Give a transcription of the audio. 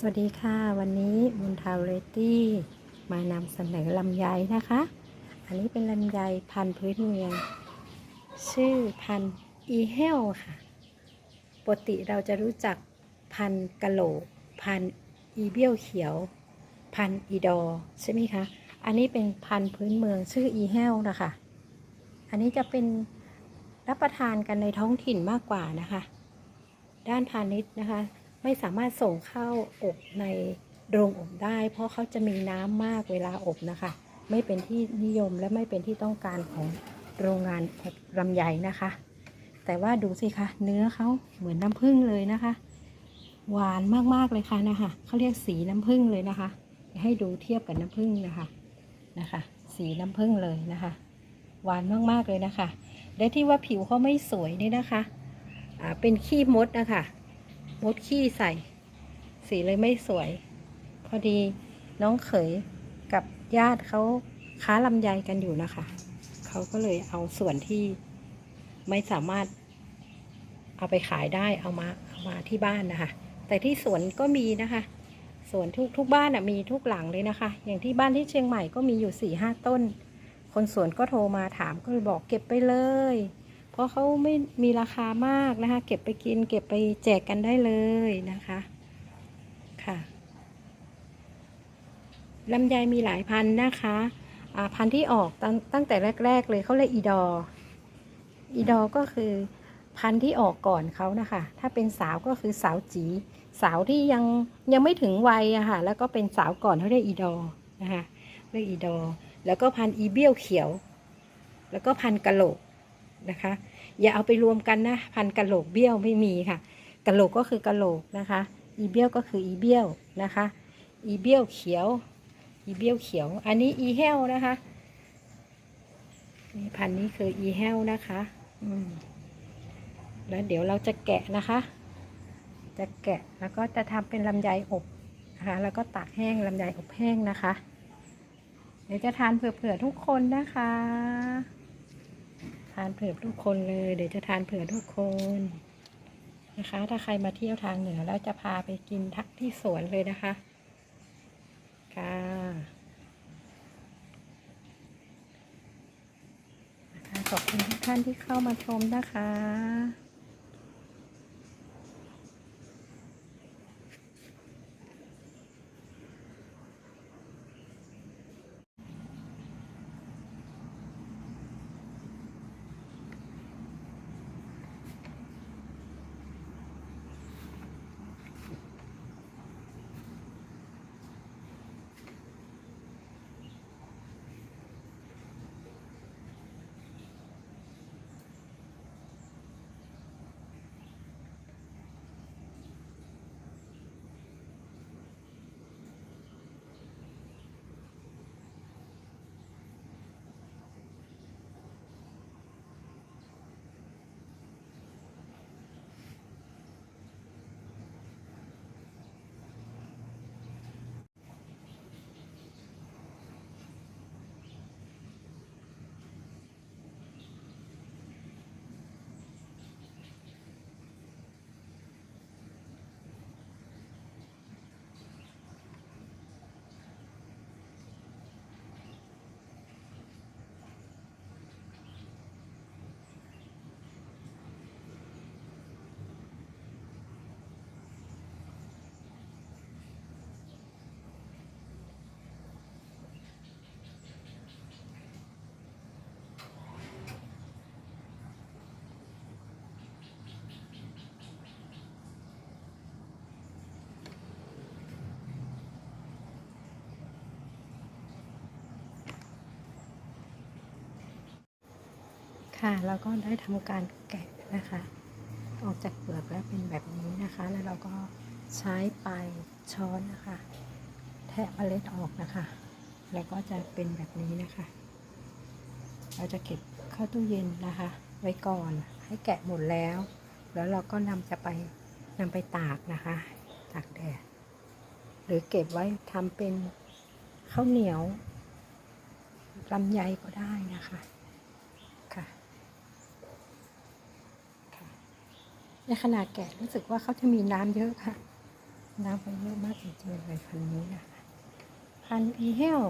สวัสดีค่ะ วันนี้มุนทาวเรตี้มานำเสนอลำไยนะคะ อันนี้เป็นลำไยพันธุ์พื้นเมือง ชื่อพันธุ์อีเฮลค่ะ ปกติเราจะรู้จักพันธุ์กะโหลก พันธุ์อีเบี้ยวเขียว พันธุ์อีดอใช่ไหมคะ อันนี้เป็นพันธุ์พื้นเมืองชื่ออีเฮลนะคะ อันนี้จะเป็นรับประทานกันในท้องถิ่นมากกว่านะคะ ด้านพาณิชย์นะคะ ไม่สามารถส่งเข้าอบในโรงอบได้ เพราะเขาจะมีน้ำมากเวลาอบนะคะ ไม่เป็นที่นิยมและไม่เป็นที่ต้องการของโรงงานอบลำไยนะคะ แต่ว่าดูสิคะเนื้อเขาเหมือนน้ำผึ้งเลยนะคะ หวานมากๆเลยค่ะนะคะเขาเรียกสีน้ำผึ้งเลยนะคะ ให้ดูเทียบกับน้ำผึ้งนะคะนะคะ สีน้ำผึ้งเลยนะคะ หวานมากๆเลยนะคะและที่ว่าผิวเขาไม่สวยนี่นะคะ อ่าเป็นขี้มดนะคะ มดขี้ใส่ สีเลยไม่สวย พอดีน้องเขยกับญาติเขาค้าลำไยกันอยู่นะคะ เขาก็เลยเอาส่วนที่ไม่สามารถเอาไปขายได้เอามาเอามาที่บ้านนะคะ แต่ที่สวนก็มีนะคะสวนทุกทุกบ้านอะมีทุกหลังเลยนะคะ อย่างที่บ้านที่เชียงใหม่ก็มีอยู่สี่ห้าต้น คนสวนก็โทรมาถามก็เลยบอกเก็บไปเลย ราะเขาไม่มีราคามากนะคะ เก็บไปกิน เก็บไปแจกกันได้เลยนะคะค่ะลำไยมีหลายพันนะคะพันที่ออกตั้งตั้งแต่แรก ๆ เลยเขาเรียกอีดอ อีดอก็คือพันธุ์ที่ออกก่อนเขานะคะ ถ้าเป็นสาวก็คือสาวจี สาวที่ยังยังไม่ถึงวัยอะค่ะ แล้วก็เป็นสาวก่อนเขาเรียกอีดอนะคะเรียกอีดอ แล้วก็พันธุ์อีเบี้ยวเขียว แล้วก็พันธุ์กะโหลกนะคะ อย่าเอาไปรวมกันนะ พันกะโหลกเบี้ยวไม่มีค่ะกะโหลกก็คือกะโหลกนะคะ อีเบี้ยวก็คืออีเบี้ยวนะคะ อีเบี้ยวเขียว อีเบี้ยวเขียว อันนี้อีแห้วนะคะนี่พันนี้คืออีแห้วนะคะ อืมแล้วเดี๋ยวเราจะแกะนะคะ จะแกะแล้วก็จะทำเป็นลำไยอบนะคะ แล้วก็ตากแห้งลำไยอบแห้งนะคะ เดี๋ยวจะทานเผื่อๆทุกคนนะคะานเผื่อทุกคนเลย เดี๋ยวจะทานเผื่อทุกคนนะคะ ถ้าใครมาเที่ยวทางเหนือแล้วจะพาไปกินทักที่สวนเลยนะคะ ค่ะนะคะขอบคุณทุกท่านที่เข้ามาชมนะคะ ค่ะแล้วก็ได้ทำการแกะนะคะ ออกจากเปลือกแล้วเป็นแบบนี้นะคะ แล้วเราก็ใช้ปลายช้อนนะคะ แทะเมล็ดออกนะคะ แล้วก็จะเป็นแบบนี้นะคะ เราจะเก็บเข้าตู้เย็นนะคะ ไว้ก่อนให้แกะหมดแล้ว แล้วเราก็นำจะไปนำไปตากนะคะ ตากแดดหรือเก็บไว้ทำเป็นข้าวเหนียวลำไยก็ได้นะคะ ค่ะ ในขนาดแกะรู้สึกว่าเขาจะมีน้ำเยอะค่ะ น้ำไปเยอะมากจริงๆเลยพันนี้นะพันอีเฮล